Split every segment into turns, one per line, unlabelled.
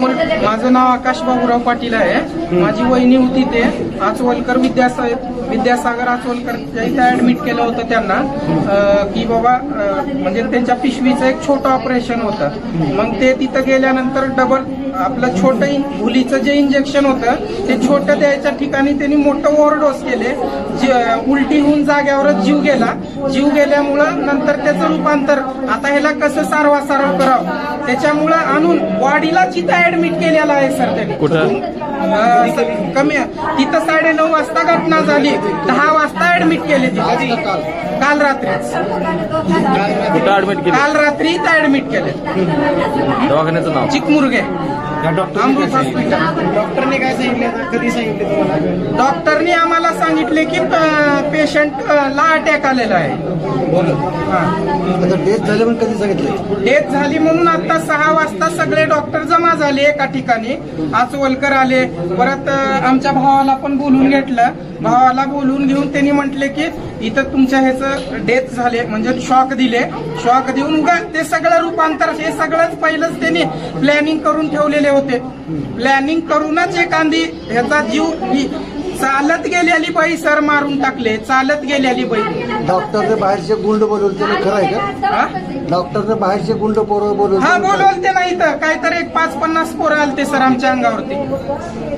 माझं नाव आकाश बाबूराव पाटील आहे. माझी वहिनी होती ते. आचवलकर विद्यासा विद्यासागर आचवलकर इथे ऍडमिट केलं होतं त्यांना. की बाबा म्हणजे त्यांच्या पिशवीचं एक छोटं ऑपरेशन होतं. मग ते तिथं गेल्यानंतर डबल आपलं छोटं भुलीचं जे इंजेक्शन होतं ते छोटं द्यायच्या ठिकाणी त्यांनी मोठं ओव्हरडोस केले. उलटी होऊन जाग्यावरच जीव गेला. जीव गेल्यामुळं नंतर त्याचं रूपांतर. आता ह्याला कसं सारवा सारव करावं? त्याच्यामुळं आणून वाडीला जिथं ऍडमिट केलेला आहे सर त्यांनी.
कुठं?
कमी तिथं साडे नऊ वाजता घटना झाली. दहा वाजता ऍडमिट केले तिथे काल?
ऍडमिट केली?
काल रात्री इथं ऍडमिट केले.
दवाखान्याचं नाव?
चिकमुरगे.
डॉक्टर
अमृत हॉस्पिटल
डॉक्टरने काय? कधी सांगितले तुम्हाला?
डॉक्टरनी आम्हाला सांगितले की पेशंट ला अटॅक आलेला आहे. हा.
डेथ झाले पण कधी सांगितले?
डेथ झाली म्हणून आता सहा वाजता सगळे डॉक्टर जमा झाले एका ठिकाणी. आचवलकर आले. परत आमच्या भावाला पण बोलून घेतलं. भावाला बोलून घेऊन त्यांनी म्हटले की इथं तुमच्या ह्याचं डेथ झाले म्हणजे शॉक दिले. शॉक देऊन उगा ते सगळं रूपांतर हे सगळंच पहिलंच त्यांनी प्लॅनिंग करून ठेवलेले होते. प्लॅनिंग करूनच एखादी ह्याचा जीव चालत गेलेली बाई सर मारून टाकले चालत गेलेली बाई.
डॉक्टरने बाहेरचे गुंड बोलवले त्याला खरं आहे का?
हा?
डॉक्टरने बाहेरचे गुंड पोरं
हा
बोलवले
बोलवलते नाही तर काहीतरी एक पाच पन्नास पोरं आलते सर आमच्या अंगावरती.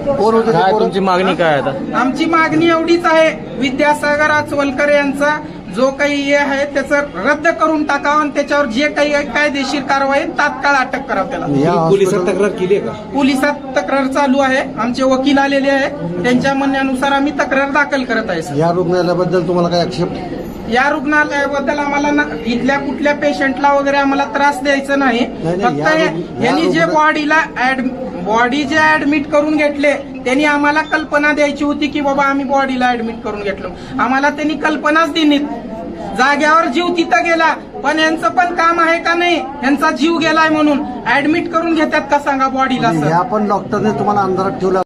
पोर होते ते
काय
पोरं?
तुमची मागणी काय आता?
आमची मागणी एवढीच आहे विद्यासागर आचवलकर यांचा जो काही हे आहे त्याचं रद्द करून टाकावं आणि त्याच्यावर जे काही कायदेशीर कारवाई तात्काळ अटक करावं त्याला.
या हॉस्पिटल
तक्रार केली आहे का?
पोलिसात तक्रार चालू आहे. आमचे वकील आलेले आहे. त्यांच्या म्हणण्यानुसार आम्ही तक्रार दाखल करत आहे सर.
या रुग्णालयाबद्दल तुम्हाला काय आक्षेप?
या रुग्णालयाबद्दल आम्हाला ना- इथल्या कुठल्या पेशंटला वगैरे आम्हाला त्रास द्यायचा नाही.
नाही,
फक्त
या
हे-
रुग्ण- या
यांनी जे
रुग्ण-
बॉडीला बॉडी जे ऍडमिट करून घेतले त्यांनी आम्हाला कल्पना द्यायची होती की बाबा आम्ही बॉडीला ऍडमिट करून घेतलो. आम्हाला त्यांनी कल्पनाच दिली जाग्यावर जीव तिथं गेला पण यांचं पण काम आहे का नाही? यांचा जीव गेलाय म्हणून. ऍडमिट करून घेतात का सांगा बॉडीला सर
या पण डॉक्टरने तुम्हाला अंधारात ठेवला